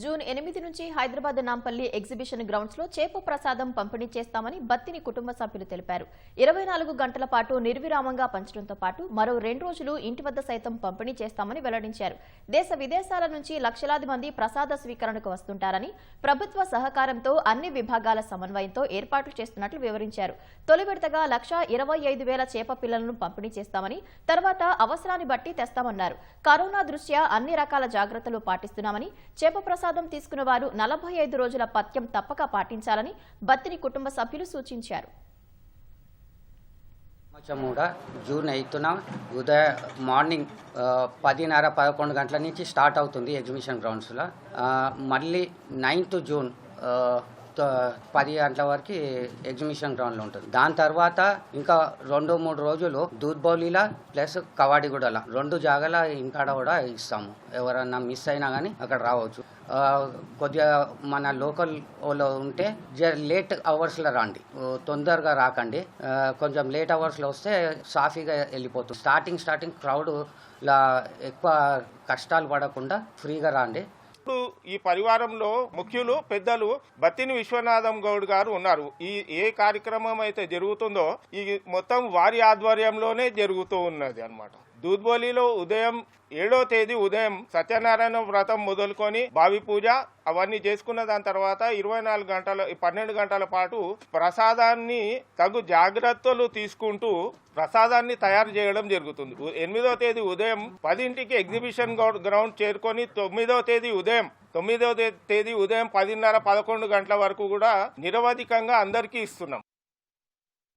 June ఎనిమిది నుంచి Hyderabad Nampally exhibition గ్రౌండ్స్లో చేప ప్రసాదం పంపిణీ చేస్తామని బత్తిని కుటుంబ సభ్యులు తెలిపారు. ఇరవై నాలుగు గంటల పాటు నిర్విరామంగా పంచడంతో పాటు మరో రెండు రోజులు ఇంటి వద్ద సైతం పంపిణీ చేస్తామని వెల్లడించారు. దేశ విదేశాల నుంచి లక్షలాది మంది ప్రసాద స్వీకరణకు వస్తుంటారని ప్రభుత్వ సహకారంతో అన్ని విభాగాల సమన్వయంతో ఏర్పాట్లు చేస్తున్నట్లు వివరించారు. తొలి విడతగా లక్ష ఇరవై ఐదు వేల చేప పిల్లలను పంపిణీ చేస్తామని తర్వాత అవసరాన్ని బట్టి తెస్తామన్నారు. కరోనా దృష్ట్యా అన్ని రకాల జాగ్రత్తలు పాటిస్తున్నామని చేప ప్రసాదం తీసుకున్న వారు నలభై ఐదు రోజుల పత్యం తప్పక పాటించాలని బత్తిని కుటుంబ సభ్యులు సూచించారు. సంవత్సరం కూడా జూన్ ఎయిత్న ఉదయ మార్నింగ్ పదిన్నర పదకొండు గంటల నుంచి స్టార్ట్ అవుతుంది ఎగ్జిబిషన్ గ్రౌండ్స్లో. మళ్ళీ నైన్త్ జూన్ పది గంటల వరకు ఎగ్జిబిషన్ గ్రౌండ్లో ఉంటుంది. దాని తర్వాత ఇంకా రెండు మూడు రోజులు దూద్బౌలిలా ప్లస్ కవాడిగూడల రెండు జాగాల ఇంకాడ కూడా ఇస్తాము. ఎవరన్నా మిస్ అయినా కానీ అక్కడ రావచ్చు. కొద్దిగా మన లోకల్ వాళ్ళు ఉంటే లేట్ అవర్స్లో రండి. తొందరగా రాకండి. కొంచెం లేట్ అవర్స్లో వస్తే సాఫీగా వెళ్ళిపోతుంది. స్టార్టింగ్ స్టార్టింగ్ క్రౌడ్ లా ఎక్కువ కష్టాలు పడకుండా ఫ్రీగా రాండి. ఈ పరివారంలో ముఖ్యులు పెద్దలు బత్తిని విశ్వనాథం గౌడ్ గారు ఉన్నారు. ఈ ఏ కార్యక్రమం అయితే జరుగుతుందో ఈ మొత్తం వారి ఆధ్వర్యంలోనే జరుగుతూ ఉన్నది అన్నమాట. దూద్బోలిలో ఉదయం ఏడో తేదీ ఉదయం సత్యనారాయణ వ్రతం మొదలుకొని బావి పూజ అవన్నీ చేసుకున్న దాని తర్వాత ఇరవై నాలుగు గంటల పన్నెండు గంటల పాటు ప్రసాదాన్ని తగు జాగ్రత్తలు తీసుకుంటూ ప్రసాదాన్ని తయారు చేయడం జరుగుతుంది. ఎనిమిదవ ఎనిమిదో తేదీ ఉదయం పదింటికి ఎగ్జిబిషన్ గౌ- గ్రౌండ్ చేరుకొని తొమ్మిదో తేదీ ఉదయం తొమ్మిదో తేదీ ఉదయం పదిన్నర పదకొండు గంటల వరకు కూడా నిరవధికంగా అందరికీ ఇస్తున్నాం.